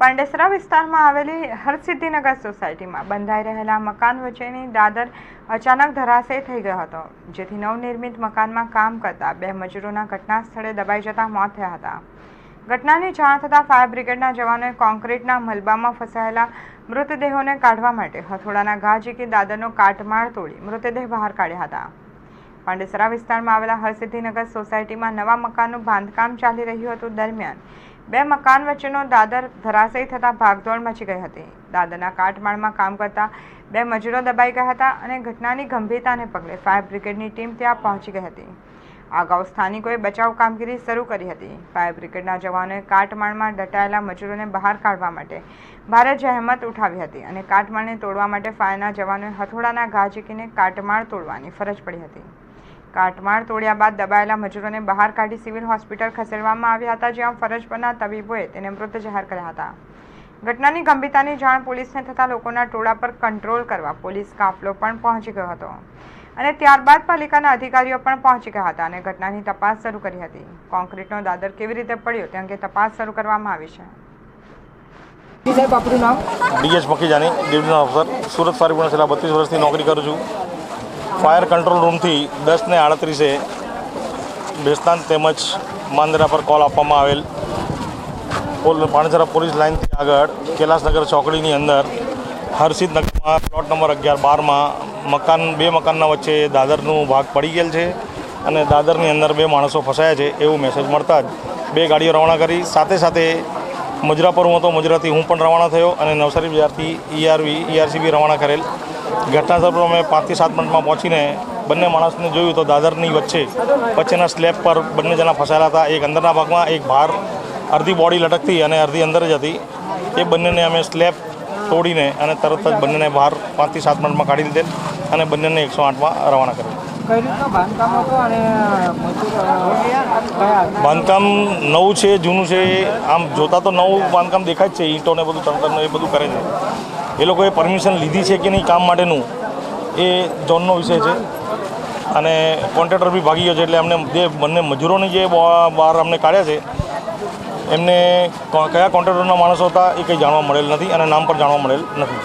પાંડેસરા વિસ્તારમાં આવેલી હરસિદ્ધિનગર સોસાયટીમાં બંધાઈ રહેલા મકાન વચ્ચેની દાદર અચાનક ધરાશય થઈ ગયો હતો, જેથી નવનિર્મિત મકાનમાં કામ કરતા બે મજૂરોના ઘટના સ્થળે દબાઈ જતા મોત થયા હતા. ઘટનાની જાણ થતાં ફાયર બ્રિગેડના જવાનોએ કોન્ક્રીટના મલબામાં ફસાયેલા મૃતદેહોને કાઢવા માટે હથોડાના ઘા ઝીકી દાદરનો કાટમાળ તોડી મૃતદેહ બહાર કાઢ્યા હતા. પાંડેસરા વિસ્તારમાં આવેલા હરસિદ્ધિનગર સોસાયટીમાં નવા મકાનનું બાંધકામ ચાલી રહ્યું હતું દરમિયાન બે મકાન વચ્ચેનો દાદર ધરાશયી થતાં ભાગદોડ મચી ગઈ હતી. દાદરના કાટમાળમાં કામ કરતા બે મજૂરો દબાઈ ગયા હતા અને ઘટનાની ગંભીરતાને પગલે ફાયર બ્રિગેડની ટીમ ત્યાં પહોંચી ગઈ હતી. અગાઉ સ્થાનિકોએ બચાવ કામગીરી શરૂ કરી હતી. ફાયર બ્રિગેડના જવાનોએ કાટમાળમાં દટાયેલા મજૂરોને બહાર કાઢવા માટે ભારે જહેમત ઉઠાવી હતી અને કાટમાળને તોડવા માટે ફાયરના જવાનોએ હથોડાના ઘા ઝીકીને કાટમાળ તોડવાની ફરજ પડી હતી. કાટમાળ તોડ્યા બાદ દબાયેલા મજૂરોને બહાર કાઢી સિવિલ હોસ્પિટલ ખસેડવામાં આવ્યા હતા, જ્યાં ફરજ પરના તબીબોએ તેને મૃત જાહેર કર્યા હતા. ઘટનાની ગંભીરતાની જાણ પોલીસને થતાં લોકોના ટોળા પર કંટ્રોલ કરવા પોલીસ કાફલો પણ પહોંચી ગયો હતો. અને ત્યારબાદ પાલિકાના અધિકારીઓ પણ પહોંચી ગયા હતા અને ઘટનાની તપાસ શરૂ કરી હતી. કોન્ક્રીટનો દાદર કેવી રીતે પડ્યો તે અંગે તપાસ શરૂ કરવામાં આવી છે. સાહેબ આપણું નામ? DH Makijani division officer. Surat fire છેલ્લા બત્રીસ વર્ષથી નોકરી કરું છું. ફાયર કંટ્રોલ રૂમથી દસ ને આડત્રીસે બેસ્તાન તેમજ માંદરા પર કોલ આપવામાં આવેલ. પોલ પાણીસરા પોલીસ લાઇનથી આગળ કૈલાસનગર ચોકડીની અંદર હર્ષિદ નગરમાં પ્લોટ નંબર અગિયાર બારમાં મકાન, બે મકાનના વચ્ચે દાદરનું ભાગ પડી ગયેલ છે અને દાદરની અંદર બે માણસો ફસાયા છે એવું મેસેજ મળતા જ બે ગાડીઓ રવાના કરી. સાથે સાથે મુજરા પર હું હતો, મુજરાથી હું પણ રવાના થયો અને નવસારી બજારથી ઈઆરવી ઈઆરસીબી રવાના કરેલ. ઘટનાસ્થળ પર અમે પાંચથી સાત મિનિટમાં પહોંચીને બંને માણસને જોયું તો દાદરની વચ્ચે વચ્ચેના સ્લેબ પર બંને જણા ફસાયેલા હતા. એક અંદરના ભાગમાં એક બહાર અડધી બોડી લટકતી અને અડધી અંદર જ હતી. એ બંનેને અમે સ્લેબ તોડીને અને તરત જ બંનેને બહાર પાંચથી સાત મિનિટમાં કાઢી લીધેલ અને બંનેને એકસો આઠમાં રવાના કરેલ બાંધકામ નવું છે જૂનું છે આમ જોતા તો નવું બાંધકામ દેખાય જ છે ઈંટોને બધું તણતરને એ બધું કરે છે. એ લોકોએ પરમિશન લીધી છે કે નહીં કામ માટેનું એ ઝોનનો વિષય છે. અને કોન્ટ્રાક્ટર બી ભાગી ગયો છે એટલે અમને જે બંને મજૂરોની જે બહાર અમને કાઢ્યા છે એમને કયા કોન્ટ્રાક્ટરના માણસો હતા એ કંઈ જાણવા મળેલ નથી અને નામ પણ જાણવા મળેલ નથી.